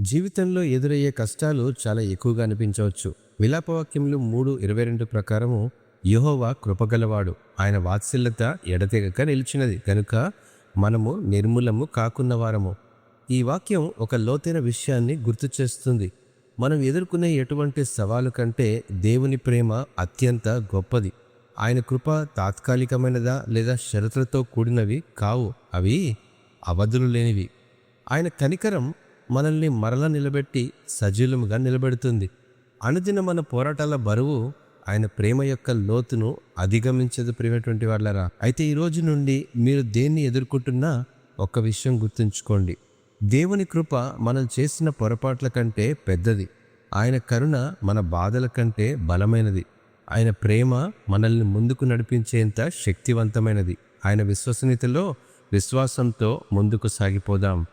జీవితంలో ఎదురయ్యే కష్టాలు చాలా ఎక్కువగా అనిపించవచ్చు. విలాపవాక్యములు మూడు ఇరవై రెండు ప్రకారము యహోవా కృపగలవాడు. ఆయన వాత్సల్యత ఎడతెగక నిలిచినది. కనుక మనము నిర్మూలము కాకున్న వారము. ఈ వాక్యం ఒక లోతైన విషయాన్ని గుర్తు చేస్తుంది. మనం ఎదుర్కొనే ఎటువంటి సవాలు కంటే దేవుని ప్రేమ అత్యంత గొప్పది. ఆయన కృప తాత్కాలికమైనదా లేదా షరతులతో కూడినవి కావు. అవి అవధులు లేనివి. ఆయన కనికరం మనల్ని మరల నిలబెట్టి సజీలముగా నిలబెడుతుంది. అనుదిన మన పోరాటాల బరువు ఆయన ప్రేమ యొక్క లోతును అధిగమించదు ప్రేమటువంటి వాళ్ళరా అయితే ఈ రోజు నుండి మీరు దేన్ని ఎదుర్కొంటున్నా ఒక విషయం గుర్తుంచుకోండి. దేవుని కృప మనం చేసిన పొరపాట్ల కంటే పెద్దది. ఆయన కరుణ మన బాధల కంటే బలమైనది. ఆయన ప్రేమ మనల్ని ముందుకు నడిపించేంత శక్తివంతమైనది. ఆయన విశ్వసనీయతలో విశ్వాసంతో ముందుకు సాగిపోదాం.